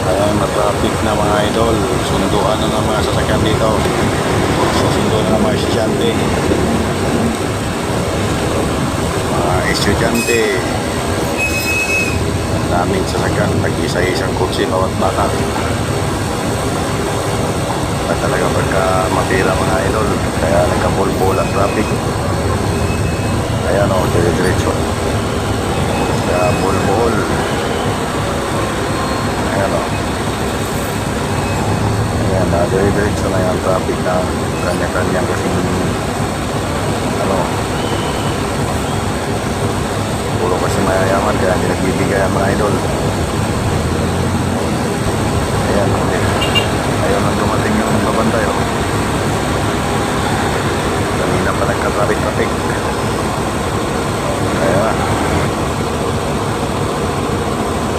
Ayan, na-traffic na mga idol. Sunduan na ng mga sasakyan dito. Susundo na ng mga estudyante. Mga estudyante. Ang daming sasakyan. Nag-isa-isang kutsi bawat bata. At talaga pagka mapira mga idol. Kaya nagkabulbul ang traffic. Ayan o, dire-diretso. Kaya bulbul. Dire-diretso na yung traffic na kanya-kanya kasi ano puro kasi mayayaman kaya hindi nagbibigay ang mga idol.